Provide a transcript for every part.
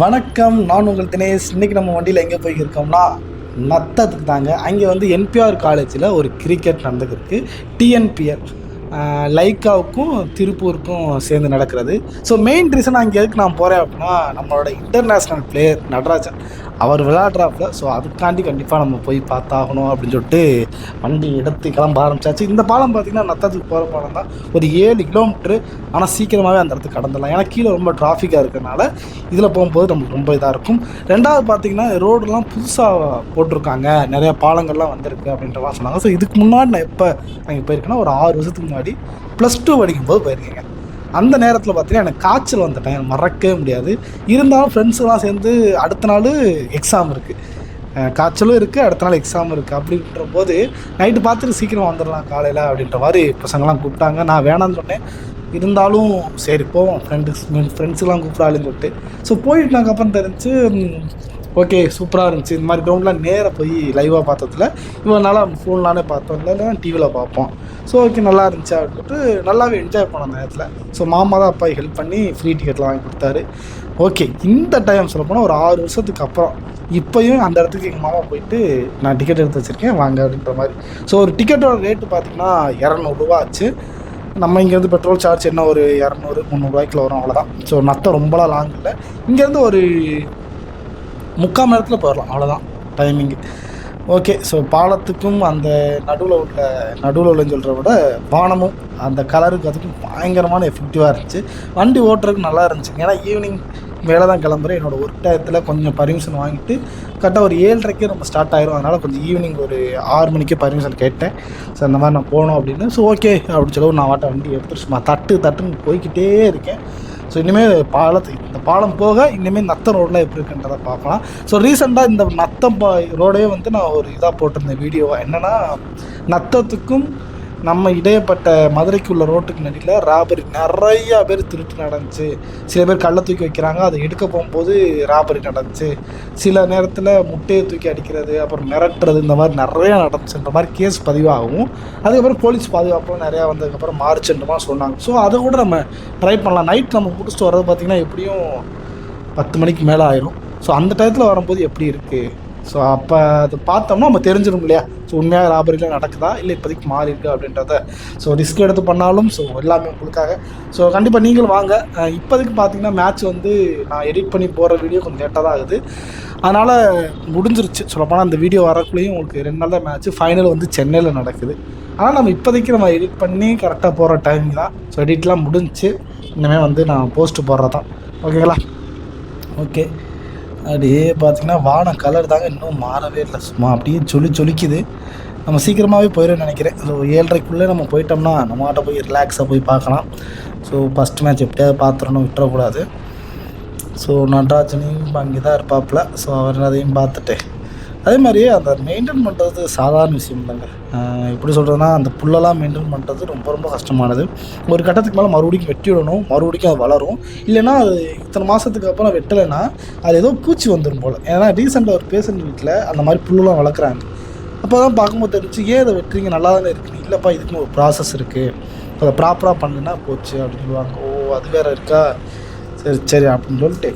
வணக்கம் நான் உங்கள் தினேஷ். இன்னைக்கு நம்ம வண்டியில் எங்கே போய்க்கிருக்கோம்னா நத்தத்துக்கு தாங்க அங்கே வந்து என்பிஆர் காலேஜில் ஒரு கிரிக்கெட் நடந்துக்கிருக்கு டிஎன்பிஎல் லைக்காவுக்கும் திருப்பூருக்கும் சேர்ந்து நடக்கிறது. ஸோ மெயின் ரீசன் அங்கே எதுக்கு நான் போகிறேன் அப்படின்னா நம்மளோட இன்டர்நேஷ்னல் பிளேயர் நடராஜன். அவர் விளையாடுறாப்புல ஸோ அதுக்காண்டி கண்டிப்பாக நம்ம போய் பார்த்தாகணும் அப்படின்னு சொல்லிட்டு வண்டி எடுத்து கிளம்ப ஆரம்பிச்சாச்சு. இந்த பாலம் பார்த்திங்கன்னா நத்தத்துக்கு போகிற பாலம் தான். ஒரு ஏழு கிலோமீட்ரு ஆனால் சீக்கிரமாகவே அந்த இடத்துக்கு கடந்துடலாம். ஏன்னா கீழே ரொம்ப டிராஃபிக்காக இருக்கிறனால இதில் போகும்போது நமக்கு ரொம்ப இதாக இருக்கும். ரெண்டாவது பார்த்தீங்கன்னா ரோடெலாம் புதுசாக போட்டிருக்காங்க. நிறைய பாலங்கள்லாம் வந்திருக்கு அப்படின்ற மாதிரி சொன்னாங்க ஸோ இதுக்கு முன்னாடி நான் எப்போ அங்கே போயிருக்கேன்னா ஒரு ஆறு வருஷத்துக்கு முன்னாடி ப்ளஸ் டூ படிக்கும்போது போயிருக்கேங்க. அந்த நேரத்தில் பார்த்தீங்கன்னா எனக்கு காய்ச்சல் வந்துட்டேன் மறக்கவே முடியாது. இருந்தாலும் ஃப்ரெண்ட்ஸுலாம் சேர்ந்து அடுத்த நாள் எக்ஸாம் இருக்குது காய்ச்சலும் இருக்குது அடுத்த நாள் எக்ஸாம் இருக்குது அப்படின்ற போது நைட்டு பார்த்துட்டு சீக்கிரம் வந்துடலாம் காலையில் அப்படின்ற மாதிரி பசங்களாம் கூப்பிட்டாங்க. நான் வேணாம்னு சொன்னேன். இருந்தாலும் சரி போவோம். ஃப்ரெண்டு ஃப்ரெண்ட்ஸுலாம் கூப்பிடாளுன்னு சொல்லிட்டு ஸோ போயிட்டு அப்புறம் தெரிஞ்சு ஓகே சூப்பராக இருந்துச்சு. இந்த மாதிரி கிரவுண்ட்லாம் நேராக போய் லைவாக பார்த்ததுல இவ்வளோ நாளாக ஃபோன்லானே பார்த்தோம். இல்லைன்னா டிவியில் பார்ப்போம். ஸோ ஓகே நல்லா இருந்துச்சு அப்படின்ட்டு நல்லாவே என்ஜாய் பண்ணோம் அந்த நேரத்தில். ஸோ மாமா தான் அப்பா ஹெல்ப் பண்ணி ஃப்ரீ டிக்கெட்லாம் வாங்கி கொடுத்தாரு. ஓகே இந்த டைம் சொல்ல போனால் ஒரு ஆறு வருஷத்துக்கு அப்புறம். இப்போயும் அந்த இடத்துக்கு எங்கள் மாமா போயிட்டு நான் டிக்கெட் எடுத்து வச்சுருக்கேன் வாங்க அப்படின்ற மாதிரி. ஸோ ஒரு டிக்கெட்டோட ரேட்டு பார்த்தீங்கன்னா இரநூறுவா ஆச்சு. நம்ம இங்கேருந்து பெட்ரோல் சார்ஜ் என்ன ஒரு இரநூறு முந்நூறுரூவாய்க்குள்ள வரும் அவ்வளோதான் ஸோ நத்தம் ரொம்பலாம் லாங் இல்லை. இங்கேருந்து ஒரு முக்கால் மணி நேரத்தில் போயிடலாம் அவ்வளோதான் டைமிங்கு ஓகே ஸோ பாலத்துக்கும் அந்த நடுவில் உள்ள நடுவில் உள்ளன்னு சொல்கிறத விட வானமும் அந்த கலருக்கு அதுக்கும் பயங்கரமான எஃபெக்டிவாக இருந்துச்சு. வண்டி ஓட்டுறதுக்கு நல்லா இருந்துச்சுங்க ஏன்னா ஈவினிங் வேலை தான் கிளம்புறேன். என்னோடய ஒர்க் டயத்தில் கொஞ்சம் பர்மிஷன் வாங்கிட்டு கரெக்டாக ஒரு ஏழரைக்கே நம்ம ஸ்டார்ட் ஆயிரும். அதனால் கொஞ்சம் ஈவினிங் ஒரு ஆறு மணிக்கே பர்மிஷன் கேட்டேன். ஸோ அந்த மாதிரி நான் போனோம் அப்படின்னு. ஸோ ஓகே அப்படின்னு சொல்லி நான் வாட்ட வண்டி எடுத்துட்டு சும்மா தட்டு தட்டுன்னு போய்க்கிட்டே இருக்கேன். ஸோ இனிமேல் பாலத்து இந்த பாலம் போக இனிமேல் நத்தம் ரோடெலாம் எப்படி இருக்குன்றதை பார்க்கலாம். ஸோ ரீசெண்டாக இந்த நத்தம் பா ரோடே வந்து நான் ஒரு இதாக போட்டிருந்தேன் வீடியோவாக என்னென்னா நத்தத்துக்கும் நம்ம இடையப்பட்ட மதுரைக்கு உள்ள ரோட்டுக்கு நடியில் ராபரி நிறையா பேர் திருட்டு நடந்துச்சு. சில பேர் கல்லை தூக்கி வைக்கிறாங்க. அதை எடுக்க போகும்போது ராபரி நடந்துச்சு. சில நேரத்தில் முட்டையை தூக்கி அடிக்கிறது அப்புறம் மிரட்டுறது இந்த மாதிரி நிறையா நடந்துச்சுன்ற மாதிரி கேஸ் பதிவாகும் அதுக்கப்புறம் போலீஸ் பாதுகாப்பும் நிறையா வந்ததுக்கப்புறம் மார்ச்சுன்றமாக சொன்னாங்க. ஸோ அதை கூட நம்ம ட்ரை பண்ணலாம். நைட் நம்ம முடிச்சுட்டு வர்றது பார்த்திங்கன்னா எப்படியும் பத்து மணிக்கு மேலே ஆயிரும். ஸோ அந்த டயத்தில் வரும்போது எப்படி இருக்குது ஸோ அப்போ அது பார்த்தோம்னா நம்ம தெரிஞ்சிடும் இல்லையா? ஸோ உண்மையாக ராபரிலாம் நடக்குதா? இல்லை இப்போதைக்கு மாறி இருக்கு அப்படின்றத. ஸோ ரிஸ்க் எடுத்து பண்ணாலும் ஸோ எல்லாமே உங்களுக்காக. ஸோ கண்டிப்பாக நீங்களும் வாங்க. இப்போதைக்கு பார்த்தீங்கன்னா மேட்ச் வந்து நான் எடிட் பண்ணி போகிற வீடியோ கொஞ்சம் லேட்டாக தான் ஆகுது. அதனால் முடிஞ்சிருச்சு. சொல்லப்போனால் அந்த வீடியோ வரக்குள்ளேயும் உங்களுக்கு ரெண்டு நாள் தான் மேட்ச் ஃபைனல் வந்து சென்னையில் நடக்குது. ஆனால் நம்ம இப்போதைக்கு நம்ம எடிட் பண்ணி கரெக்டாக போகிற டைம் தான். ஸோ எடிட்லாம் முடிஞ்சுச்சு. இனிமேல் வந்து நான் போஸ்ட்டு போடுறது தான் ஓகேங்களா ஓகே அப்படியே பார்த்தீங்கன்னா வானம் கலர் தாங்க இன்னும் மாறவே இல்லை. சும்மா அப்படியே சொல்லி சொலிக்குது நம்ம சீக்கிரமாகவே போயிடும்னு நினைக்கிறேன். ஸோ ஏழரைக்குள்ளே நம்ம போயிட்டோம்னா நம்மகிட்ட போய் ரிலாக்ஸாக போய் பார்க்கலாம். ஸோ ஃபஸ்ட் மேட்ச் எப்படியாவது பார்த்துடணும் விட்டுறக்கூடாது. ஸோ நடராஜனையும் அங்கே தான் இருப்பாப்புல. ஸோ அவர் அதையும் பார்த்துட்டு அதே மாதிரி அந்த மெயின்டைன் பண்ணுறது சாதாரண விஷயம் இல்லைங்க. எப்படி சொல்கிறதுனா அந்த புல்லெல்லாம் மெயின்டைன் பண்ணுறது ரொம்ப ரொம்ப கஷ்டமானது. ஒரு கட்டத்துக்கு மேலே மறுபடியும் வெட்டி விடணும் மறுபடியும் அது வளரும். இல்லைன்னா அது இத்தனை மாதத்துக்கு அப்புறம் வெட்டலைன்னா அது ஏதோ பூச்சி வந்துடும் போல். ஏன்னா ரீசெண்டாக ஒரு பேஷண்ட் வீட்டில் அந்த மாதிரி புல்லெலாம் வளர்க்குறாங்க. அப்போ தான் பார்க்கும்போது தெரிஞ்சு ஏன் இதை வெட்டுறீங்க? நல்லா தானே இருக்குது இல்லைப்பா இதுக்குன்னு ஒரு ப்ராசஸ் இருக்குது அதை ப்ராப்பராக பண்ணுன்னா போச்சு அப்படின்னு சொல்லுவாங்க. ஓ அது வேறு இருக்கா? சரி சரி அப்படின்னு சொல்லிட்டு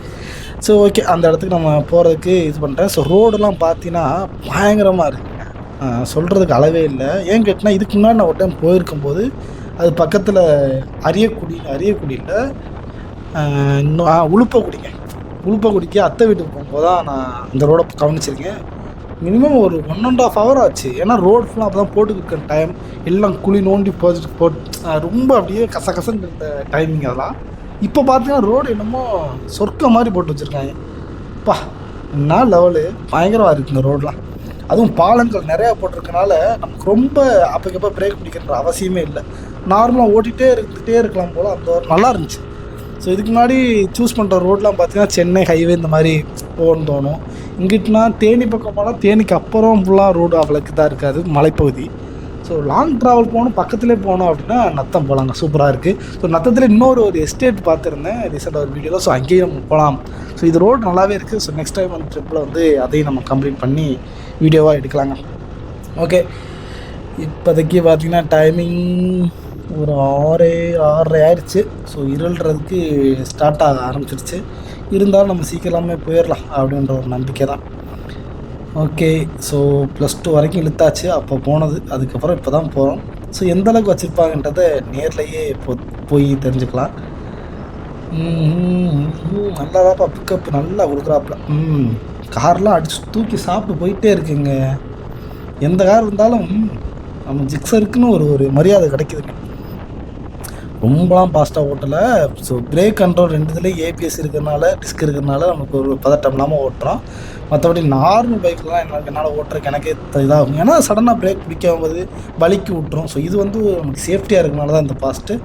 ஸோ ஓகே அந்த இடத்துக்கு நம்ம போகிறதுக்கு இது பண்ணுறேன் ஸோ ரோடெல்லாம் பார்த்தீங்கன்னா பயங்கரமாக இருக்குங்க. சொல்கிறதுக்கு அளவே இல்லை. ஏன் கேட்டினா இதுக்கு முன்னாடி நான் ஒரு டைம் போயிருக்கும்போது அது பக்கத்தில் அரியக்குடி அரியக்குடியில் இன்னும் ஆ உளுப்பக்குடிங்க உளுப்பக்குடிக்கு அத்தை வீட்டுக்கு போகும்போது தான் நான் அந்த ரோடை கவனிச்சிருக்கேன். மினிமம் ஒரு ஒன் அண்ட் ஆஃப் ஹவர் ஆச்சு. ஏன்னா ரோடு ஃபுல்லாக அப்போ தான் போட்டுக்கிட்டு டைம் எல்லாம் குழி நோண்டி போட்டு போட் ரொம்ப அப்படியே கச கசன்னு இருந்த டைமிங் அதெல்லாம். இப்போ பார்த்தீங்கன்னா ரோடு என்னமோ சொர்க்க மாதிரி போட்டு வச்சுருக்காங்க. பா என்ன லெவலு பயங்கரமாக இருக்குது இந்த ரோடெலாம் அதுவும் பாலங்கள் நிறையா போட்டிருக்கனால நமக்கு ரொம்ப அப்பக்கப்போ பிரேக் பிடிக்கிற அவசியமே இல்லை. நார்மலாக ஓட்டிகிட்டே இருந்துகிட்டே இருக்கலாம் போல் அந்த ஒரு நல்லா இருந்துச்சு. ஸோ இதுக்கு முன்னாடி சூஸ் பண்ணுற ரோட்லாம் பார்த்தீங்கன்னா சென்னை ஹைவே இந்த மாதிரி போகணும்னு தோணும். இங்கிட்டுனா தேனி பக்கம் போனால் தேனிக்கு அப்புறம் ஃபுல்லாக ரோடு அவ்வளோக்கு தான் இருக்காது மலைப்பகுதி. ஸோ லாங் ட்ராவல் போகணும் பக்கத்துலேயே போகணும் அப்படின்னா நத்தம் போகலாங்க சூப்பராக இருக்குது ஸோ நத்தத்தில் இன்னொரு ஒரு எஸ்டேட் பார்த்துருந்தேன். ரீசெண்டாக ஒரு வீடியோவில் ஸோ அங்கேயும் நம்ம போகலாம். ஸோ இது ரோடு நல்லாவே இருக்குது ஸோ நெக்ஸ்ட் டைம் அந்த ட்ரிப்பில் வந்து அதையும் நம்ம கம்ப்ளீட் பண்ணி வீடியோவாக எடுக்கலாங்க. ஓகே இப்போதைக்கு பார்த்தீங்கன்னா டைமிங் ஒரு ஆறு ஆறரை ஆயிடுச்சு. ஸோ இருள்றதுக்கு ஸ்டார்ட் ஆக ஆரம்பிச்சிருச்சு. இருந்தாலும் நம்ம சீக்கிரமே போயிடலாம் அப்படின்ற ஒரு நம்பிக்கை தான் ஓகே ஸோ ப்ளஸ் டூ வரைக்கும் இழுத்தாச்சு. அப்போ போனது. அதுக்கப்புறம் இப்போ தான் போகிறோம் ஸோ எந்த அளவுக்கு வச்சுருப்பாங்கன்றதை நேர்லேயே போ போய் தெரிஞ்சுக்கலாம். ம், நல்லாதாப்பா பிக்கப் நல்லா கொடுக்குறாப்புல. ம். கார்லாம் அடிச்சு தூக்கி சாப்பிட்டு போயிட்டே இருக்குங்க. எந்த கார் இருந்தாலும் நம்ம ஜிக்ஸருக்குன்னு ஒரு ஒரு மரியாதை கிடைக்குதுங்க. ரொம்பலாம் ஃபாஸ்ட்டாக ஓட்டலை. ஸோ பிரேக் கண்ட்ரோல் ரெண்டு இதுலேயும் ஏபிஎஸ் இருக்கிறனால டிஸ்க் இருக்கிறனால நமக்கு ஒரு பதட்டம் இல்லாமல் ஓட்டுறோம். மற்றபடி நார்மல் பைக்லாம் எனக்கு என்னால் ஓட்டுறதுக்கு எனக்கே இதாகும். ஏன்னா சடனாக பிரேக் பிடிக்காம போது வலிக்கு விட்டுரும். ஸோ இது வந்து நமக்கு சேஃப்டியாக இருக்கனால தான் இந்த ஃபாஸ்ட்டு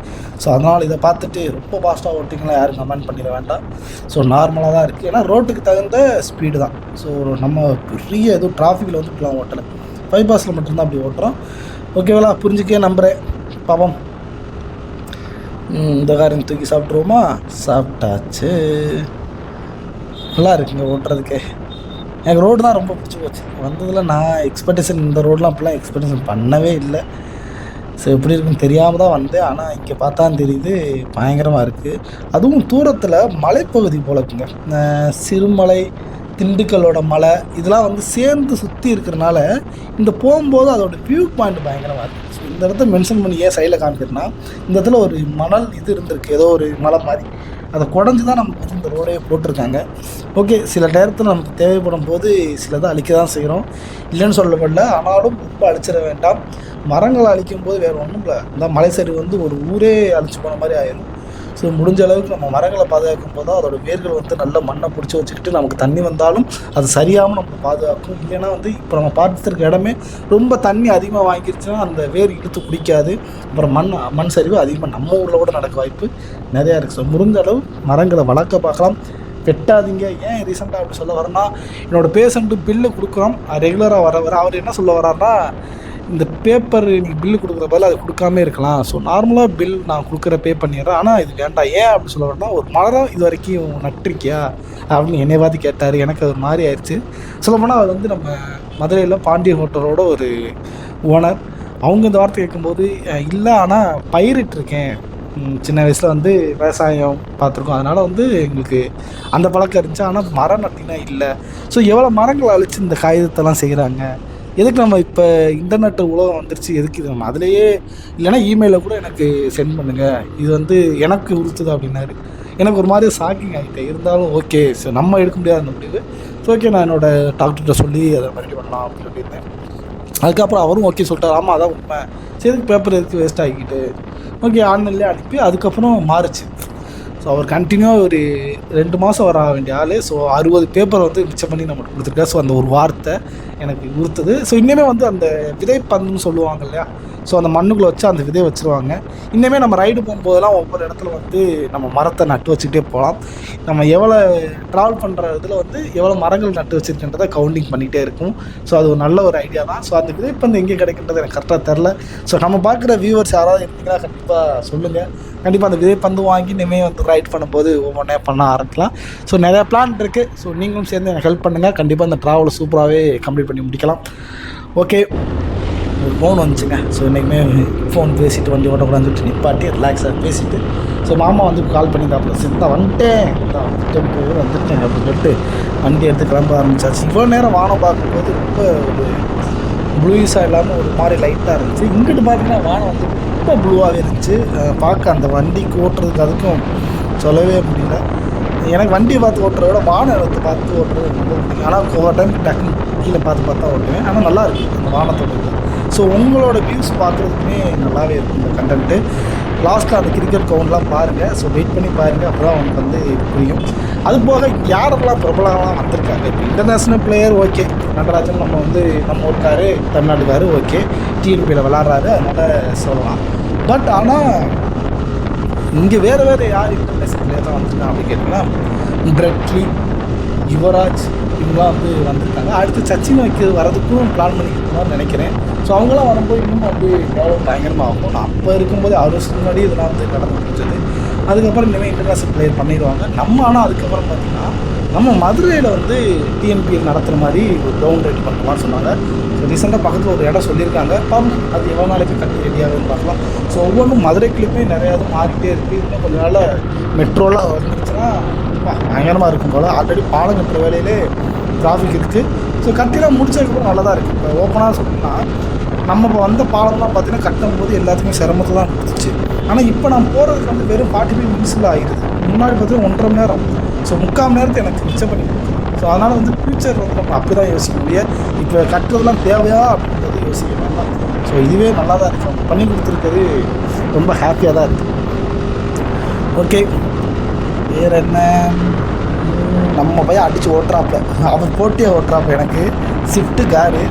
ஸோ அதனால் இதை பார்த்துட்டு ரொம்ப ஃபாஸ்ட்டாக ஓட்டிங்களா யாரும் கமெண்ட் பண்ணிட வேண்டாம். ஸோ நார்மலாக தான் இருக்குது ஏன்னா ரோட்டுக்கு தகுந்த ஸ்பீடு தான். ஸோ நம்ம பெரிய எதுவும் டிராஃபிக்கில் வந்து இப்படிலாம் ஓட்டலை. பைபாஸில் மட்டும்தான் அப்படி ஓட்டுறோம். ஓகேவா புரிஞ்சுக்கே நம்புகிறேன் பாவம் இந்த காரியம் தூக்கி சாப்பிட்ருவோமா சாப்பிட்டாச்சு. நல்லா இருக்குங்க ஓட்டுறதுக்கே. எனக்கு ரோடு தான் ரொம்ப பிடிச்சி போச்சு. வந்ததில் நான் எக்ஸ்பெக்டேஷன் இந்த ரோடெலாம் அப்படிலாம் எக்ஸ்பெக்டேஷன் பண்ணவே இல்லை. ஸோ எப்படி இருக்குன்னு தெரியாமல் தான் வந்தேன். ஆனால் இங்கே பார்த்தா தெரியுது பயங்கரமாக இருக்குது அதுவும் தூரத்தில் மலைப்பகுதி போல இருக்குங்க. சிறுமலை திண்டுக்கல்லோட மலை இதெல்லாம் வந்து சேர்ந்து சுற்றி இருக்கிறனால இந்த போகும்போது அதோடய வியூ பாயிண்ட் பயங்கரமாக இருக்குது இந்த இடத்த மென்ஷன் பண்ணி ஏன் சைடில் காமிக்கிறேன்னா இந்த இடத்துல ஒரு மணல் இது இருந்திருக்கு ஏதோ ஒரு மலை மாதிரி. அதை குடஞ்சி தான் நமக்கு வந்து இந்த ரோடே போட்டிருக்காங்க. ஓகே சில நேரத்தில் நமக்கு தேவைப்படும் போது சிலதை அழிக்க தான் செய்கிறோம் இல்லைன்னு சொல்லப்படல ஆனாலும் ரொம்ப அழிச்சிட வேண்டாம். மரங்களை அழிக்கும் போது வேறு ஒன்றும் இல்லை. இந்த மலை சரிவு வந்து ஒரு ஊரே அழிச்சு போன மாதிரி ஆயிடும் ஸோ முடிஞ்ச அளவுக்கு நம்ம மரங்களை பாதுகாக்கும் போது அதோட வேர்கள் வந்து நல்ல மண்ணை பிடிச்சி வச்சுக்கிட்டு நமக்கு தண்ணி வந்தாலும் அது சரியாமல் நம்ம பாதுகாக்கும். இல்லைன்னா வந்து இப்போ நம்ம பார்த்துருக்க இடமே ரொம்ப தண்ணி அதிகமாக வாங்கிருச்சுன்னா அந்த வேர் இழுத்து பிடிக்காது அப்புறம் மண் மண் சரிவு அதிகமாக நம்ம ஊரில் கூட நடக்க வாய்ப்பு நிறையா இருக்குது ஸோ முடிஞ்ச அளவு மரங்களை வளர்க்க பார்க்கலாம். வெட்டாதீங்க. ஏன் ரீசெண்டாக அப்படி சொல்ல வரேன்னா என்னோட பேஷண்ட்டு பில்லு கொடுக்குறோம் ரெகுலராக வர வர அவர் என்ன சொல்ல வர்றாருன்னா இந்த பேப்பர் நீங்கள் பில்லு கொடுக்குற பதில் அது கொடுக்காம இருக்கலாம். ஸோ நார்மலாக பில் நான் கொடுக்குற பே பண்ணிடுறேன். ஆனால் இது வேண்டாம். ஏன் அப்படின்னு சொல்ல ஒரு மரம் இது வரைக்கும் நட்டிருக்கியா? அப்படின்னு என்னை கேட்டார். எனக்கு அது ஒரு மாதிரி ஆயிடுச்சு. சொல்லப்போனால் அவர் வந்து நம்ம மதுரையில் பாண்டிய ஹோட்டலோட ஒரு ஓனர் அவங்க இந்த வார்த்தை கேட்கும்போது இல்லை ஆனால் பயிரிட்டிருக்கேன். சின்ன வயசில் வந்து விவசாயம் பார்த்துருக்கோம். அதனால் வந்து எங்களுக்கு அந்த பழக்கம் இருந்துச்சு. ஆனால் மரம் நட்டினா இல்லை. ஸோ எவ்வளோ மரங்களை அழிச்சு இந்த காகிதத்தெல்லாம் செய்கிறாங்க எதுக்கு நம்ம இப்போ இன்டர்நெட் உலகம் வந்துருச்சு எதுக்கு இது நம்ம அதுலேயே இல்லைன்னா இமெயிலில் கூட எனக்கு சென்ட் பண்ணுங்கள் இது வந்து எனக்கு உறுத்துது அப்படின்னாரு. எனக்கு ஒரு மாதிரி ஷாக்கிங் ஆகிட்டேன் இருந்தாலும் ஓகே ஸோ நம்ம எடுக்க முடியாத அந்த முடிவு. ஸோ ஓகே நான் என்னோட டாக்டர்கிட்ட சொல்லி அதை மறுபடியும் பண்ணலாம் அப்படின்னு சொல்லியிருந்தேன். அதுக்கப்புறம் அவரும் ஓகே சொல்லிட்டார். ஆமாம் அதான் உண்மை. சரி பேப்பர் எதுக்கு வேஸ்ட் ஆகிக்கிட்டு? ஓகே ஆன்லைன்லேயே அனுப்பி அதுக்கப்புறம் மாறுச்சு. ஸோ அவர் கண்டினியூவாக ஒரு ரெண்டு மாதம் வர வேண்டிய ஆள். ஸோ அறுபது பேப்பர் வந்து மிச்சம் பண்ணி நம்மளுக்கு கொடுத்துருக்காரு. ஸோ அந்த ஒரு வார்த்தை எனக்கு உறுத்துது. ஸோ இன்னுமே வந்து அந்த விதை பந்துன்னு சொல்லுவாங்க இல்லையா? ஸோ அந்த மண்ணுக்குள்ளே வச்சு அந்த விதையை வச்சுருவாங்க. இன்னுமே நம்ம ரைடு போகும்போதெல்லாம் ஒவ்வொரு இடத்துல வந்து நம்ம மரத்தை நட்டு வச்சுக்கிட்டே போகலாம். நம்ம எவ்வளோ ட்ராவல் பண்ணுற இதில் வந்து எவ்வளோ மரங்கள் நட்டு வச்சுருக்கின்றதை கவுண்டிங் பண்ணிகிட்டே இருக்கும். ஸோ அது ஒரு நல்ல ஒரு ஐடியா தான். ஸோ அந்த விதைப்பந்து எங்கே கிடைக்கின்றது எனக்கு கரெக்டாக தெரில ஸோ நம்ம பார்க்குற வியூவர்ஸ் யாராவது இருந்தீங்கன்னா கண்டிப்பாக சொல்லுங்கள் கண்டிப்பாக அந்த விதைப்பந்து வாங்கி இனிமேல் வந்து ரைட் பண்ணும்போது ஒவ்வொன்றே பண்ண ஆரம்பிக்கலாம். ஸோ நிறையா பிளான் இருக்குது ஸோ நீங்களும் சேர்ந்து எனக்கு ஹெல்ப் பண்ணுங்கள் கண்டிப்பாக அந்த ட்ராவலை சூப்பராகவே கம்ப்ளீட் பண்ணி முடிக்கலாம். ஓகே ஒரு ஃபோன் வந்துச்சுங்க. ஸோ இன்றைக்குமே ஃபோன் பேசிட்டு வண்டி ஓட்டக்கூடாதுன்னு சொல்லிட்டு நிப்பாட்டி ரிலாக்ஸாக பேசிட்டு. ஸோ மாமா வந்து கால் பண்ணியிருந்தாப்புல சித்தா வந்துட்டேன். இந்தா வந்துட்டேன் வந்துட்டேன் அப்படின்னு சொல்லிட்டு வண்டி எடுத்து கிளம்ப ஆரம்பிச்சாச்சு. இவ்வளோ நேரம் வானம் பார்க்கும்போது ரொம்ப ஒரு ப்ளூயிஸாக இல்லாமல் ஒரு மாதிரி லைட்டாக இருந்துச்சு. இங்கிட்டு பார்த்தீங்கன்னா வானம் வந்து ரொம்ப ப்ளூவாகவே இருந்துச்சு. பார்க்க அந்த வண்டிக்கு ஓட்டுறதுக்கு அதுக்கும் சொல்லவே முடியல. எனக்கு வண்டியை பார்த்து ஓட்டுறத விட வானத்தை பார்த்து ஓட்டுறது ரொம்ப பிடிக்கும். ஆனால் ஒவ்வொரு டைம் டக்குன்னு கீழே பார்த்து பார்த்தா ஓட்டுவேன். ஆனால் நல்லா இருக்குது அந்த வானத்தோட ஸோ உங்களோட வியூஸ் பார்க்குறதுக்குமே நல்லாவே இருக்கும் இந்த கண்டென்ட்டு லாஸ்ட்டில் அந்த கிரிக்கெட் கவுண்ட்லாம் பாருங்கள் ஸோ வெயிட் பண்ணி பாருங்கள் அப்போ தான் வந்து புரியும். அது போக யாரெல்லாம் பிரபலம்லாம் வந்திருக்காங்க? இப்போ இன்டர்நேஷ்னல் பிளேயர் ஓகே நடராஜன் நம்ம வந்து நம்ம ஊருக்காரு தமிழ்நாட்டுக்காரு ஓகே டிஎன்பியில் விளாட்றாரு. அதனால் சொல்லலாம். பட் ஆனால் இங்கே வேறு வேறு யார் இன்டர்நேஷ்னல் பிளேயர் தான் வந்திருக்காங்க அப்படின்னு கேட்டிங்கன்னா பிரெட்லி யுவராஜ் இவங்களாம் வந்து வந்திருக்காங்க. அடுத்து சச்சின் வைக்க வரதுக்கும் பிளான் பண்ணிக்கணும்னு நினைக்கிறேன். ஸோ அவங்களாம் வரும்போது இன்னும் வந்து டெவலப் பயங்கரமாக ஆகும். நான் அப்போ இருக்கும்போது ஆறு வருஷத்துக்கு முன்னாடி இதெல்லாம் வந்து நடந்து முடிஞ்சது. அதுக்கப்புறம் இனிமேல் இன்டர்நேஷனல் பிளேயர் பண்ணிடுவாங்க. நம்ம ஆனால் அதுக்கப்புறம் பார்த்தீங்கன்னா நம்ம மதுரையில் வந்து டிஎன்பிஎல் நடத்துகிற மாதிரி ஒரு கிரவுண்ட் ரெடி பண்ணலாம்னு சொன்னாங்க. ஸோ ரீசெண்டாக பக்கத்தில் ஒரு இடம் சொல்லியிருக்காங்க. பார்ப்போம் அது எவ்வளோ நாளைக்கு கட்டி ரெடியாகுதுன்னு பார்க்கலாம். ஸோ ஒவ்வொன்றும் மதுரைக்குள்ளேயுமே நிறையா இது மாறிட்டே இருக்குது இன்னும் கொஞ்ச நாள் மெட்ரோலாம் வந்துருச்சுன்னா பயங்கரமாக இருக்கும் போல். ஆல்ரெடி பாலம் கட்டுற வேலையிலே டிராஃபிக் இருக்குது ஸோ கட்டிலாம் முடிச்சதுக்கப்புறம் நல்லா தான் இருக்குது இப்போ ஓப்பனாக சொல்லணும்னா நம்ம இப்போ வந்த பாலம்லாம் பார்த்தீங்கன்னா கட்டும் போது எல்லாத்துக்குமே சிரமத்தை தான் கொடுத்துச்சு ஆனால் இப்போ நான் போகிறதுக்கு வந்து வெறும் ஃபார்ட்டி ஃபைவ் மினிட்ஸில் ஆகிடுது முன்னாடி பார்த்தீங்கன்னா ஒன்றரை மணி நேரம். ஸோ முக்கால் மணி நேரத்தை எனக்கு மிச்சம் பண்ணி ஸோ அதனால் வந்து ஃபியூச்சர் வந்து நம்ம அப்படி தான் யோசிக்க முடியாது இப்போ கட்டுறதுலாம் தேவையா அப்படின்றது யோசிக்க வேண்டாம். ஸோ இதுவே நல்லா தான் இருக்கு. பண்ணி கொடுத்துருக்கிறது ரொம்ப ஹாப்பியாக தான் இருக்குது ஓகே வேறு என்ன நம்ம பையன் அடித்து ஓட்டுறாப்புல. அவன் போட்டியே ஓட்டுறாப்பு எனக்கு. Shift car.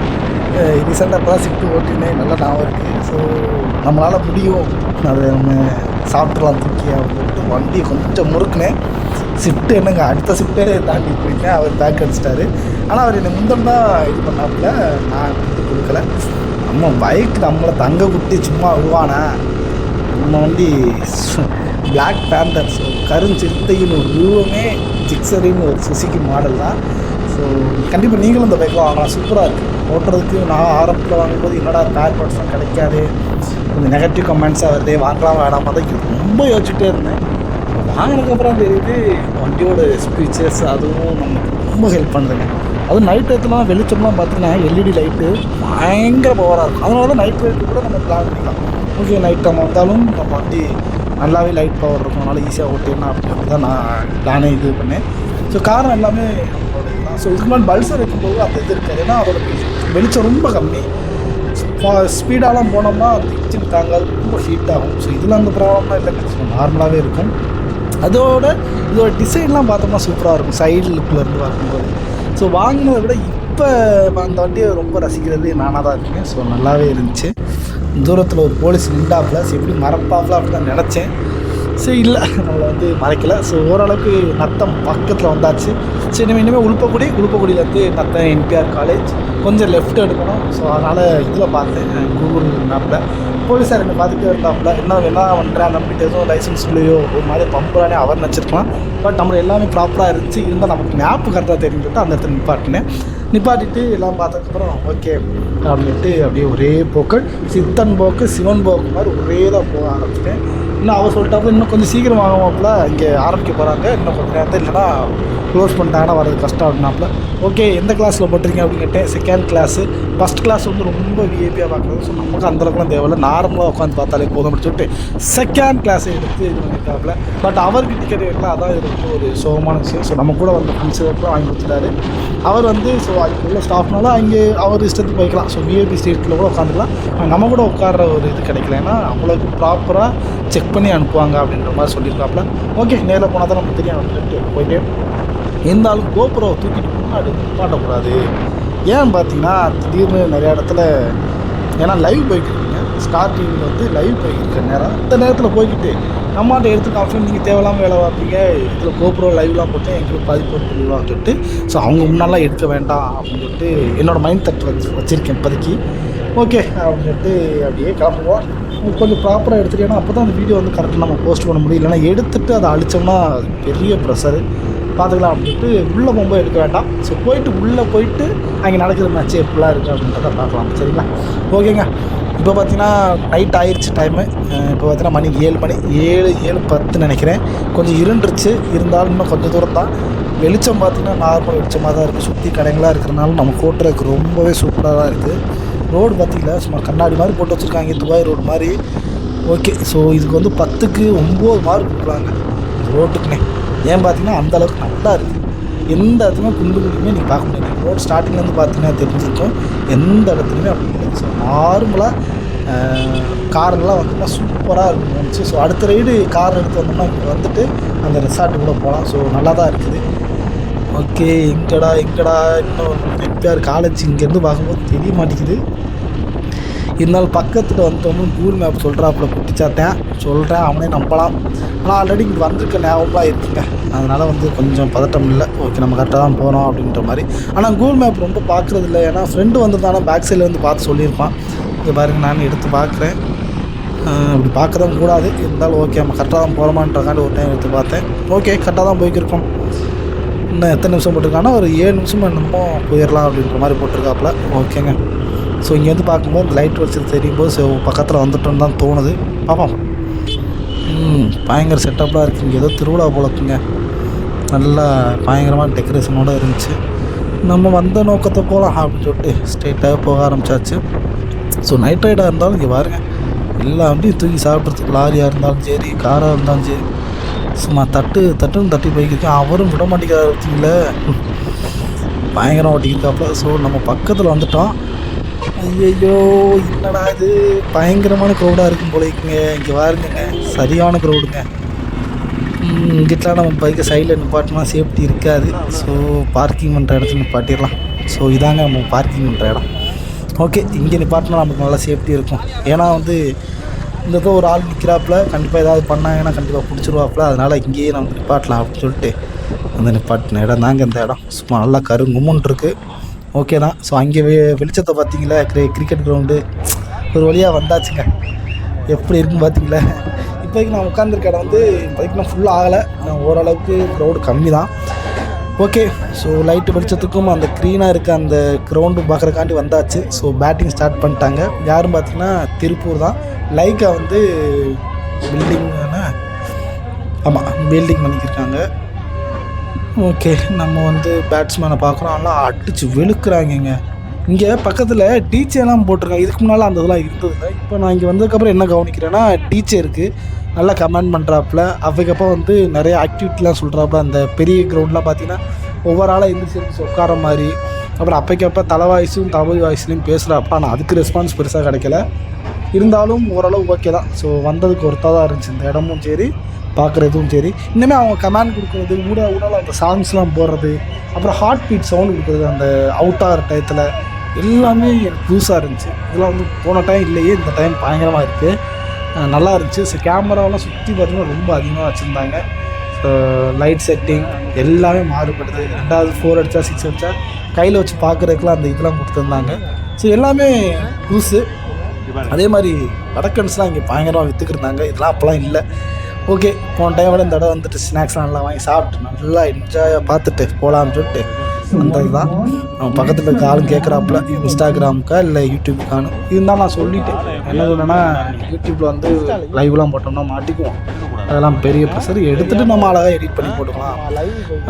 ரீசெண்டாக இப்போ தான் ஷிஃப்ட்டு ஓட்டினேன் நல்லா ஞாபகம் இருக்குது ஸோ நம்மளால் முடியும். அதை நம்ம சாப்பிட்றலாம் தூக்கி அப்படின்னு வண்டி கொஞ்சம் முறுக்குனேன். ஷிஃப்ட்டு என்னங்க? அடுத்த ஷிஃப்ட்டே தாண்டி போயிட்டேன். அவர் பேக் அடிச்சிட்டாரு. ஆனால் அவர் என்னை முந்தம் தான் இது பண்ணாப்புல. நான் வந்து கொடுக்கல. நம்ம பைக் நம்மளை தங்க குட்டி சும்மா விடுவானா? நம்ம வண்டி பிளாக் பேந்தர் ஸோ கருஞ்சிறுத்தையின் ஒரு உருவமே ஜிக்ஸரின்னு ஒரு சுசிக்கு மாடல் தான். ஸோ கண்டிப்பாக நீங்களும் இந்த பைக்கில் வாங்கலாம். சூப்பராக இருக்குது ஓட்டுறதுக்கு நான் ஆரம்பத்தில் வாங்கும்போது என்னடா பேர் பார்ட்ஸ்லாம் கிடைக்காது? கொஞ்சம் நெகட்டிவ் கமெண்ட்ஸாக வருது? வாங்கலாம் வேணாமா? தான் ரொம்ப யோசிச்சுட்டே இருந்தேன். வாங்கினதுக்கப்புறம் தெரியுது வண்டியோட ஸ்பீச்சர்ஸ் அதுவும் நமக்கு ரொம்ப ஹெல்ப் பண்ணுதுங்க. அதுவும் நைட் டயத்துலாம் வெளிச்சம்லாம் பார்த்தீங்கன்னா எல்இடி லைட்டு பயங்கர பவராக இருக்கும். அதனால தான் நைட் லைட்டு கூட நம்ம பிளான் பண்ணிக்கலாம். ஓகே நைட் டைம் வந்தாலும் நம்ம வண்டி நல்லாவே லைட் பவர் இருக்கும். அதனால் ஈஸியாக ஓட்டிடலாம் அப்படின்னு தான் நான் நானே இது பண்ணேன். ஸோ காரணம் எல்லாமே நம்மளோட ஸோ இதுக்கு முன்னாடி பல்சர் இருக்கும்போது அந்த இது இருக்காது. ஏன்னா அதோட வெளிச்சம் ரொம்ப கம்மி. ஸ்பீடாலாம் போனோம்னா அந்த இன்ஜின் தாங்காது ரொம்ப ஹீட் ஆகும். ஸோ இதில் அந்த ப்ராப்ளம்லாம் இல்லை ஸோ நார்மலாகவே இருக்கும். அதோட இதோட டிசைன்லாம் பார்த்தோம்னா சூப்பராக இருக்கும். சைடு லுக்கிலேருந்து பார்க்கும்போது ஸோ வாங்கினதை விட இப்போ அந்த வண்டியை ரொம்ப ரசிக்கிறது நானாக தான் இருக்கேன். ஸோ நல்லாவே இருந்துச்சு. தூரத்தில் ஒரு போலீஸ் நின்றாப்புல. ஸோ எப்படி மறப்பாப்புல அப்படின்னு தான் நினச்சேன். சரி இல்லை. நம்மளை வந்து மறைக்கல. ஸோ ஓரளவுக்கு நத்தம் பக்கத்தில் வந்தாச்சு. சரி நம்ம இனிமேல் உளுப்பக்குடி உளுப்பக்குடியிலேருந்து நத்தம் என்பிஆர் காலேஜ் கொஞ்சம் லெஃப்ட் எடுக்கணும். ஸோ அதனால் இதில் பார்த்தேன். கூகுள் மேப்பில் போலீஸார் என்னை பார்த்துட்டே இருந்தாப்புல. என்ன என்ன பண்ணுறேன் நம்பிட்டு எதுவும் லைசன்ஸ் இல்லையோ ஒரு மாதிரி பம்புறானே அவர் நினச்சிருக்கலாம். பட் நம்மளை எல்லாமே ப்ராப்பராக இருந்துச்சு. இருந்தால் நமக்கு மேப்பு கரெக்டாக தெரிஞ்சுட்டு அந்த இடத்துல நிப்பாட்டினேன். நிப்பாட்டிட்டு எல்லாம் பார்த்ததுக்கப்புறம் ஓகே அப்படின்ட்டு அப்படியே ஒரே போக்கள் சித்தன் போக்கு சிவன் போக்கு மாதிரி ஒரே தான் போக ஆரம்பிச்சிட்டேன். இன்னும் அவர் சொல்லிட்டாப்புல இன்னும் கொஞ்சம் சீக்கிரம் வாங்குவாப்புல. இங்கே ஆரம்பிக்க போகிறாங்க இன்னும் கொஞ்சம் நேரத்தில் இல்லைன்னா க்ளோஸ் பண்ணிட்டாங்கன்னா வரது கஷ்டம் அப்படின்னாப்புல ஓகே எந்த கிளாஸில் போட்டிருக்கீங்க? அப்படின்னு கேட்டேன். செகண்ட் கிளாஸு ஃபஸ்ட் கிளாஸ் வந்து ரொம்ப விஐபியாக பார்க்குறது. ஸோ நமக்கு அந்தளவுக்குலாம் தேவையில்லை. நார்மலாக உட்காந்து பார்த்தாலே போதும் அப்படின்னு சொல்லிட்டு செகண்ட் கிளாஸை எடுத்து இது பண்ணியிருக்காப்புல பட் அவருக்கு டிக்கெட் எடுக்கலாம் அதான் இது ரொம்ப ஒரு சோகமான விஷயம். ஸோ நம்ம கூட வந்து ஃப்ரெண்ட்ஸுக்கு வாங்கி கொடுத்துட்டாரு. அவர் வந்து ஸோ அங்கே உள்ள ஸ்டாஃப்னால அங்கே அவர் இஷ்டத்துக்கு போய்க்கலாம். ஸோ விஐபி சீட்டில் கூட உட்காந்துக்கலாம் நம்ம கூட உட்கார்ற ஒரு இது கிடைக்கல. ஏன்னா அவ்வளோக்கு ப்ராப்பராக செக் பண்ணி அனுப்புவாங்க அப்படின்ற மாதிரி சொல்லியிருக்காப்புல. ஓகே நேரில் போனால் தான் நமக்கு தெரியும் அப்படின்னு சொல்லிட்டு போயிட்டு இருந்தாலும் கோபுரம் தூக்கிட்டு முன்னாடி நிப்பாட்டக்கூடாது. ஏன் பார்த்தீங்கன்னா திடீர்னு நிறையா இடத்துல ஏன்னா லைவ் போய்க்கிருக்கீங்க ஸ்டார் டிவியில் வந்து லைவ் போய்க்கிருக்க நேரம். இந்த நேரத்தில் போய்க்கிட்டு நம்மகிட்ட எடுத்து காமிச்சு நீங்கள் தேவையில்லாமல் வேலை பார்ப்பீங்க. இதில் கோபுரம் லைவ்லாம் போட்டு எங்களுக்கு பாதிப்பு பண்ணிடுவாங்க சொல்லிட்டு. ஸோ அவங்க முன்னாலாம் எடுக்க வேண்டாம் அப்படின்னு சொல்லிட்டு என்னோட மைண்ட் தட் வச்சு வச்சுருக்கேன் இப்போதைக்கு. ஓகே அப்படின்னு சொல்லிட்டு அப்படியே கிளம்புவோம். கொஞ்சம் ப்ராப்பராக எடுத்துகிட்டேன்னா அப்போ தான் அந்த வீடியோ வந்து கரெக்டாக நம்ம போஸ்ட் பண்ண முடியும். இல்லைன்னா எடுத்துகிட்டு அதை அழிச்சோம்னா அது பெரிய ப்ரெஷரு பார்த்துக்கலாம் அப்படின்ட்டு உள்ளே போகும்போது எடுக்க வேண்டாம். ஸோ போயிட்டு உள்ளே போயிட்டு அங்கே நடக்கிற மேட்ச் எப்படிலாம் இருக்குது அப்படின்றத பார்க்கலாம். சரிங்களா? ஓகேங்க இப்போ பார்த்தீங்கன்னா நைட் ஆயிடுச்சு டைமு இப்போ பார்த்தீங்கன்னா மணி ஏழு மணி ஏழு ஏழு பத்து நினைக்கிறேன். கொஞ்சம் இருண்டுருச்சு இருந்தாலும் இன்னும் கொஞ்சம் தூரம் தான். வெளிச்சம் பார்த்திங்கன்னா நார்மல் வெளிச்சமாக தான் இருக்குது சுற்றி கடைங்களாக இருக்கிறனால நம்ம ஓட்டுறதுக்கு ரொம்பவே சூப்பராக தான் இருக்குது ரோடு பார்த்தீங்களா? சும்மா கண்ணாடி மாதிரி போட்டு வச்சுருக்காங்க. துபாய் ரோடு மாதிரி. ஓகே ஸோ இதுக்கு வந்து பத்துக்கு ஒம்பது மார்க் கொடுக்குறாங்க. இந்த ரோட்டுக்குனே ஏன் பார்த்தீங்கன்னா அந்த அளவுக்கு நல்லா இருக்குது எந்த இடத்துலையுமே குண்டு குண்டுமே நீங்கள் பார்க்க முடியாது. ரோடு ஸ்டார்டிங்லேருந்து பார்த்தீங்கன்னா தெரிஞ்சிருக்கும். எந்த இடத்துலையுமே அப்படி கிடையாது ஸோ நார்மலாக கார்லாம் வந்தோம்னா சூப்பராக இருக்கும் இருந்துச்சு ஸோ அடுத்த ரைடு கார் எடுத்து வந்தோம்னா இங்கே வந்துட்டு அந்த ரெசார்ட்டு கூட போகலாம் ஸோ நல்லா தான் இருக்குது. ஓகே எங்கடா எங்கடா இன்னும் எம்பிஆர் காலேஜ் இங்கேருந்து பார்க்கும்போது தெரிய மாட்டேங்குது. இருந்தாலும் பக்கத்தில் வந்துட்டோம்னு கூகுள் மேப் சொல்கிறாப்புல குட்டிச்சாத்தேன் சொல்கிறேன் அவனே நம்பலாம். ஆனால் ஆல்ரெடி இங்கே வந்திருக்க ஞாபகமாக இருக்குங்க. அதனால் வந்து கொஞ்சம் பதட்டம் இல்லை. ஓகே நம்ம கரெக்டாக தான் போகிறோம் அப்படின்ற மாதிரி. ஆனால் கூகுள் மேப் ரொம்ப பார்க்குறது இல்லை. ஏன்னா ஃப்ரெண்டு வந்திருந்தாலும் பேக் சைடில் வந்து பார்த்து சொல்லியிருப்பான். இது பாருங்க நான் எடுத்து பார்க்குறேன். அப்படி பார்க்கறதும் கூடாது. இருந்தாலும் ஓகே நம்ம கரெக்டாக தான் போகிறோமான்றக்காண்டி ஒரு டைம் எடுத்து பார்த்தேன். ஓகே கரெக்டாக தான் போய்க்கிருக்கோம். இன்னும் எத்தனை நிமிஷம் போட்டிருக்காங்கன்னா ஒரு ஏழு நிமிஷம் என்னமோ போயிடலாம் அப்படின்ற மாதிரி போட்டிருக்காப்புல. ஓகேங்க. ஸோ இங்கேருந்து பார்க்கும்போது இந்த லைட் வச்சு தெரியும் போது ஸோ பக்கத்தில் வந்துட்டோன்னு தான் தோணுது. பார்ப்போம். ம் பயங்கர செட்டப்லாம் இருக்குது இங்கே ஏதோ திருவிழா போல இருக்குங்க. நல்லா பயங்கரமாக டெக்கரேஷனோடு இருந்துச்சு. நம்ம வந்த நோக்கத்தை போகலாம் அப்படின்னு சொல்லிட்டு ஸ்ட்ரெயிட்டாக போக ஆரம்பிச்சாச்சு. ஸோ நைட் ரைடாக இருந்தாலும் இங்கே பாருங்க. எல்லா வண்டியும் தூக்கி சாப்பிட்றதுக்கு லாரியாக இருந்தாலும் சரி காராக இருந்தாலும் சரி சும்மா தட்டு தட்டுன்னு தட்டி போய்க்கிருக்கேன் அவரும் விட மாட்டேங்கிறாருங்களே பயங்கரம் ஓட்டிக்கிட்டாப்புல ஸோ நம்ம பக்கத்தில் வந்துட்டோம். ஐயையோ என்னடா இது? பயங்கரமான க்ரௌடாக இருக்கும் போல இருக்குங்க இங்கே வாருங்க சரியான க்ரௌடுங்க இங்கிட்டலாம் நம்ம பைக்கை சைடில் நிப்பாட்டினா சேஃப்டி இருக்காது. ஸோ பார்க்கிங் பண்ணுற இடத்துல நிப்பாட்டிடலாம். ஸோ இதாங்க நம்ம பார்க்கிங் பண்ணுற இடம். ஓகே இங்கே நிப்பாட்டினா நமக்கு நல்லா சேஃப்டி இருக்கும். ஏன்னா வந்து இந்த இடத்துல ஒரு ஆள் நிற்கிறாப்புல கண்டிப்பாக ஏதாவது பண்ணாங்கன்னா கண்டிப்பாக பிடிச்சிருவாப்புல. அதனால் இங்கேயே நம்ம நிப்பாட்டலாம் அப்படின்னு சொல்லிட்டு அந்த நிப்பாட்டின இடம் தாங்க இந்த இடம். சும்மா நல்லா கருங்குமுன் இருக்குது ஓகே தான் ஸோ அங்கே வெளிச்சத்தை பார்த்தீங்களா? கிரி கிரிக்கெட் கிரவுண்டு ஒரு வழியாக வந்தாச்சுங்க. எப்படி இருக்குன்னு பார்த்தீங்களா? இப்போதைக்கு நான் உட்காந்துருக்க இடம் வந்து இப்போதைக்கு நான் ஃபுல்லாக ஆகலை. நான் ஓரளவுக்கு க்ரௌடு கம்மி தான் ஓகே ஸோ லைட்டு வெளிச்சத்துக்கும் அந்த க்ரீனாக இருக்க அந்த க்ரௌண்டு பார்க்குறக்காண்டி வந்தாச்சு. ஸோ பேட்டிங் ஸ்டார்ட் பண்ணிட்டாங்க. யாரும் பார்த்தீங்கன்னா திருப்பூர் தான். லைக்கா வந்து பில்டிங் ஆமாம் பில்டிங் பண்ணிக்கிருக்காங்க. ஓகே நம்ம வந்து பேட்ஸ்மேனை பார்க்குறோம். எல்லாம் அடித்து வெளுக்கிறாங்கங்க. இங்கே பக்கத்தில் டீச்சர்லாம் போட்டிருக்காங்க. இதுக்கு முன்னால் அந்த இதெல்லாம் இருந்ததில்லை. இப்போ நான் இங்கே வந்ததுக்கப்புறம் என்ன கவனிக்கிறேன்னா டீச்சே இருக்குது நல்லா கமெண்ட் பண்ணுறாப்புல அதுக்கப்புறம் வந்து நிறைய ஆக்டிவிட்டிலாம் சொல்கிறாப்புல அந்த பெரிய கிரவுண்ட்லாம் பார்த்தீங்கன்னா ஒவ்வொரு ஆளாக எழுந்திரிச்சு எழுந்திரிச்சு உட்கார மாதிரி. அப்புறம் அப்பைக்கப்போ தலை வாய்ஸும் தவறு வாய்ஸ்லையும் பேசுகிறாப்ப ஆனால் அதுக்கு ரெஸ்பான்ஸ் பெருசாக கிடைக்கல. இருந்தாலும் ஓரளவு ஓகே தான். ஸோ வந்ததுக்கு ஒருத்தாக தான் இருந்துச்சு. இந்த இடமும் சரி. பார்க்குறதும் சரி. இன்னுமே அவங்க கமெண்ட் கொடுக்குறது ஊட ஊடால் அந்த சாங்ஸ்லாம் போடுறது அப்புறம் ஹார்ட் பீட் சவுண்ட் கொடுக்குறது அந்த அவுட் ஆகிற டயத்தில் எல்லாமே எனக்கு புதுசாக இருந்துச்சு. இதெல்லாம் வந்து போன டைம் இல்லையே இந்த டைம் பயங்கரமாக இருக்குது நல்லா இருந்துச்சு. ஸோ கேமராவெலாம் சுற்றி பார்த்தீங்கன்னா ரொம்ப அதிகமாக வச்சுருந்தாங்க. ஸோ லைட் செட்டிங் எல்லாமே மாறுபடுது ரெண்டாவது ஃபோர் அடித்தா சிக்ஸ் அடித்தா கையில் வச்சு பார்க்குறதுக்குலாம் அந்த இதெல்லாம் கொடுத்துருந்தாங்க. ஸோ எல்லாமே புதுசு. அதே மாதிரி வடக்கன்ஸ்லாம் இங்கே பயங்கரமாக விற்றுக்கிருந்தாங்க இதெல்லாம் அப்போலாம் இல்லை. ஓகே போன டைம் விட இந்த தடவை வந்துட்டு ஸ்நாக்ஸ்லாம் நல்லா வாங்கி சாப்பிட்டு நல்லா என்ஜாயாக பார்த்துட்டு போகலான்னு சொல்லிட்டு வந்தது தான் அவன் பக்கத்தில் இருக்க ஆளும் கேட்குறாப்புல இன்ஸ்டாகிராமுக்கா இல்லை யூடியூப்க்கானு. இருந்தால் நான் சொல்லிட்டேன். என்ன சொன்னேன்னா யூடியூப்பில் வந்து லைவ்லாம் போட்டோம்னா மாட்டிக்குவோம். அதெல்லாம் பெரிய ப்ரெஷர் எடுத்துகிட்டு நம்ம அழகாக எடிட் பண்ணி போட்டுக்கலாம்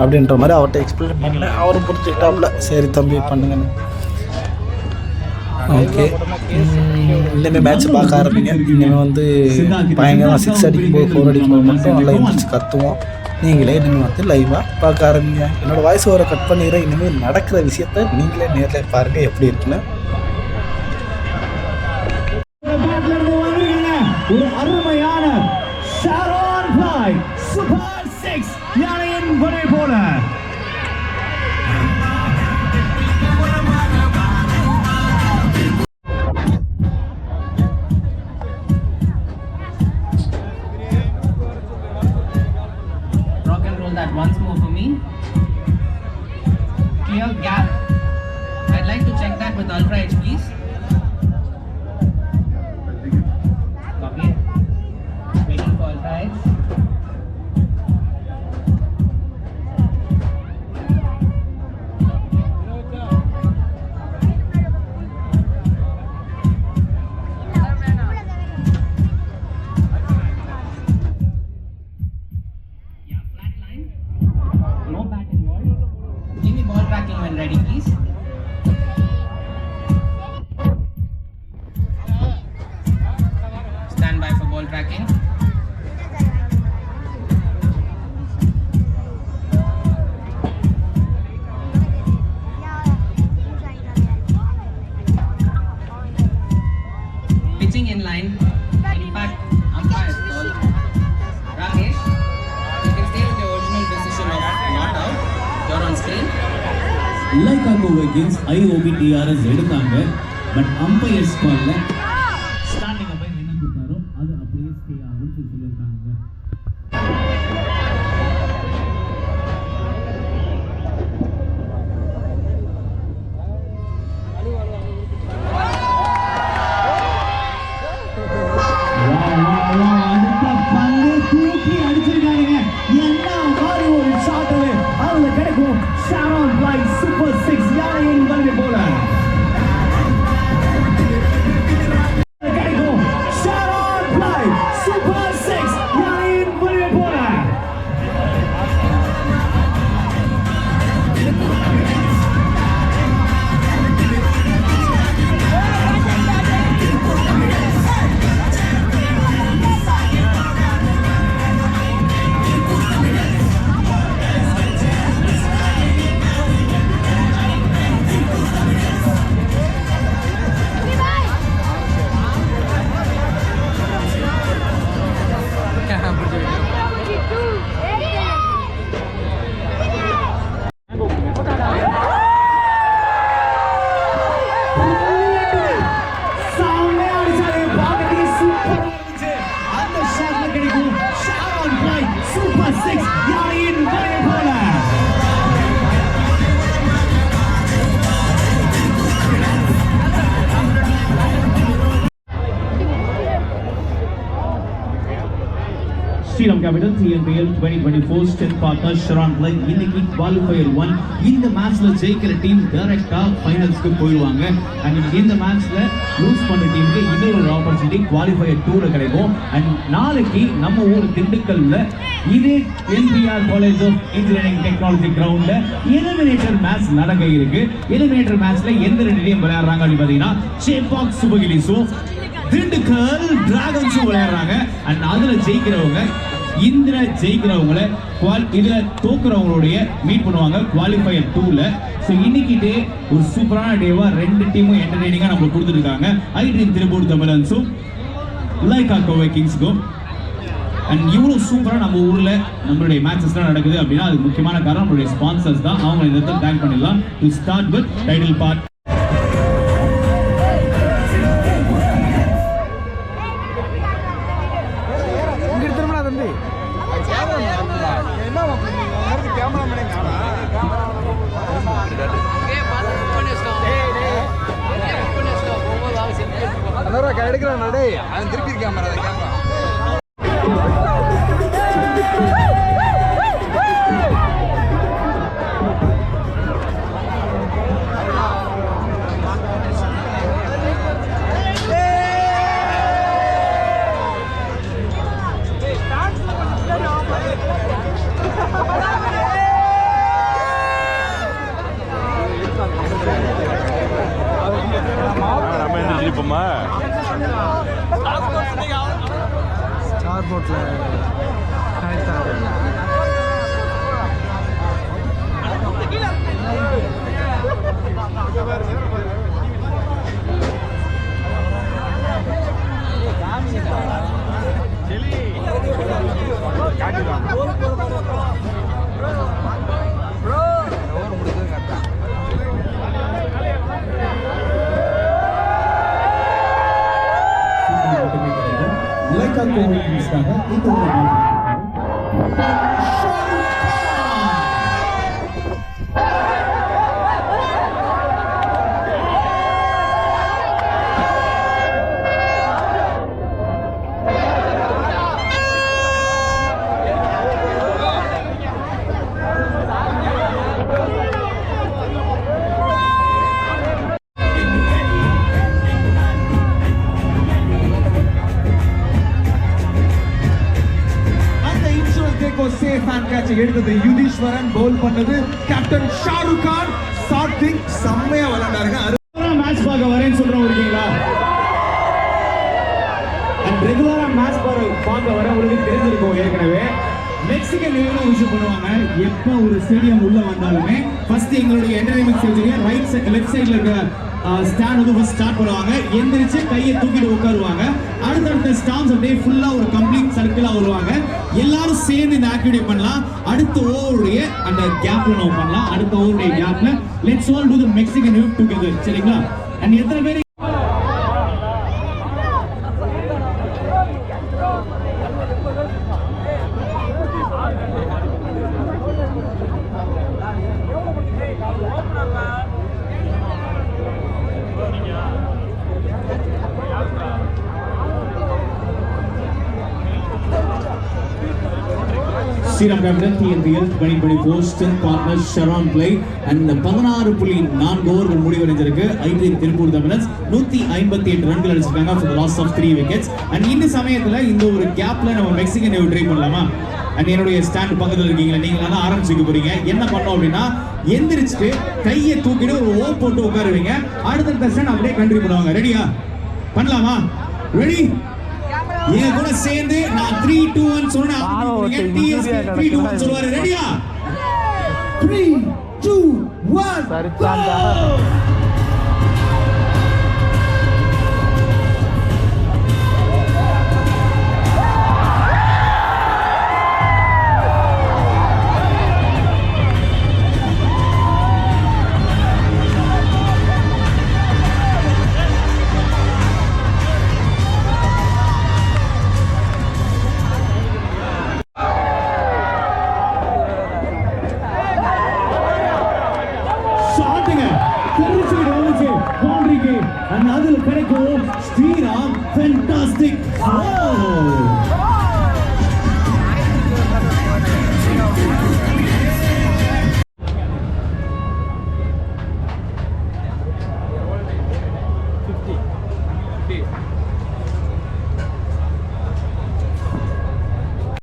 அப்படின்ற மாதிரி அவர்கிட்ட எக்ஸ்பிளைன் பண்ணேன். அவரும் புரிஞ்சுக்கிட்டாப்புல. சரி தம்பி பண்ணுங்கன்னு. ஓகே. இனிமேல் மேட்ச் பார்க்க ஆரம்பிங்க. இனிமேல் வந்து பயங்கரமாக சிக்ஸ் அடிக்கும்போது ஃபோர் அடிக்கும்போது மட்டும் நல்லா எழுந்திரிச்சு கற்றுவோம் நீங்களே இனிமேல் வந்து லைவாக பார்க்க ஆரம்பிங்க. என்னோடய வாய்ஸ் ஓவரை கட் பண்ணிடுறேன். இனிமேல் நடக்கிற விஷயத்த நீங்களே நேரில் பாருங்கள் எப்படி இருக்குன்னு. ஒரு அருமை am ready. ஐஓபிடிஆர்எஸ் எடுத்தாங்க. பட் அம்பையர்ஸ் கால்ல அப்படின்னு பார்த்தா ஷரான் பிளை இன்னைக்கு குவாலிஃபயர் ஒன் இந்த மேட்ச்ல ஜெயிக்கிற டீம் டைரக்டா ஃபைனல்ஸ்க்கு போயிடுவாங்க. அண்ட் இந்த மேட்ச்ல லூஸ் பண்ண டீமுக்கு இன்னொரு ஒரு ஆப்பர்ச்சுனிட்டி குவாலிஃபயர் டூல கிடைக்கும். அண்ட் நாளைக்கு நம்ம ஊர் திண்டுக்கல்ல இதே LPR college of engineering technology கிரவுண்ட்ல எலிமினேட்டர் மேட்ச் நடக்க இருக்கு. எலிமினேட்டர் மேட்ச்ல எந்த ரெண்டு டீம் விளையாடுறாங்க அப்படின்னு பாத்தீங்கன்னா சேப்பாக் சுபகிலிஸும் திண்டுக்கல் டிராகன்ஸும் விளையாடுறாங்க. அண்ட் அதுல ஜெயிக்கிறவங்க இந்திர ஜெயிக்கிறவங்கள குவால் இதில் தோக்குறவங்களுடைய மீட் பண்ணுவாங்க குவாலிஃபையர் டூவில் ஸோ இன்னைக்கு டே ஒரு சூப்பரான டேவாக ரெண்டு டீமும் என்டர்டெய்னிங்காக நம்மளுக்கு கொடுத்துருக்காங்க. ஐ ட்ரீம் திருப்பூர் தமிழன்ஸும் லைக்கா கோவை கிங்ஸுக்கும் அண்ட் இவ்வளோ சூப்பராக நம்ம ஊரில் நம்மளுடைய மேட்சஸ்லாம் நடக்குது அப்படின்னா அது முக்கியமான காரணம் நம்மளுடைய ஸ்பான்சர்ஸ் தான். அவங்க இந்த இடத்துல தேங்க் பண்ணிடலாம். To start with title part எடுக்கிறான் நடே அவன் திருப்பி கேமரா கேமரா கோவை கிங்ஸ்க்காக இந்த ஒரு match. Insurance safe hand catch எடுத்தது யுதீஸ்வரன். பவுல் பண்ணது கேப்டன் ஷாருக் கான். சாத்விக் செம்மையா விளையாண்டாருங்க. மேட்ச் பார்க்க வரேன்னு சொல்றோம் இருக்கீங்களா அண்ட் ரெகுலரா மேட்ச் பார்க்க வர உங்களுக்கு தெரிஞ்சிருக்கும் ஏற்கனவே. மெக்சிகன் நியூ விஷயம் பண்ணுவாங்க. எப்போ ஒரு ஸ்டேடியம் உள்ள வந்தாலுமே ஃபர்ஸ்ட் எங்களுடைய என்டர்டைன்மெண்ட் ஸ்டேஜ்லயே ரைட் சைட் லெஃப்ட் சைடில் இருக்கிற ஸ்டாண்ட் வந்து ஃபர்ஸ்ட் ஸ்டார்ட் பண்ணுவாங்க. எந்திரிச்சு கையை தூக்கிட்டு உட்காருவாங்க. அடுத்தடுத்த ஸ்டாம்ஸ் அப்படியே ஃபுல்லா ஒரு கம்ப்ளீட் சர்க்கிளாக வருவாங்க. எல்லாரும் சேர்ந்து இந்த ஆக்டிவிட்டி பண்ணலாம். அடுத்த ஓவருடைய அந்த கேப்ல நம்ம பண்ணலாம். அடுத்த ஓவருடைய கேப்ல let's all to the Mexican you together சரிங்களா? அண்ட் எத்தனை பேர் Shriram capital TNPL twenty twenty four partner ஷரான் play and பதினாறு புள்ளி நான்கு ஓவர்கள் முடிவடைஞ்சிருக்கு. ஐந்து திருப்பூர் தமிழன்ஸ் நூத்தி ஐம்பத்தி எட்டு ரன்கள் அடிச்சிருக்காங்க for loss of three wickets and இந்த சமயத்தில் இந்த ஒரு கேப்ல நம்ம மெக்சிகன் ட்ரை பண்ணலாமா? அண்ட் என்னுடைய ஸ்டாண்ட் பக்கத்தில் இருக்கீங்களா? நீங்கள் தான் ஆரம்பிச்சுக்க போறீங்க. என்ன பண்ணோம் அப்படின்னா எந்திரிச்சிட்டு கையை தூக்கிட்டு ஒரு ஓ போட்டு உட்காருவீங்க. அடுத்த டெஸ்ட் அப்படியே கண்டிப்பாக பண்ணுவாங்க. ரெடியா பண்ணலாமா? ரெடி என் கூட சேர்ந்து நான் த்ரீ டூ ஒன் சொன்னா பாவம் ஒருத்தன் injury ஆ த்ரீ டூ ஒன் கிடக்குறான். சொல்லுவாரு ரெடியா த்ரீ டூ ஒன் சரித்தாண்டா.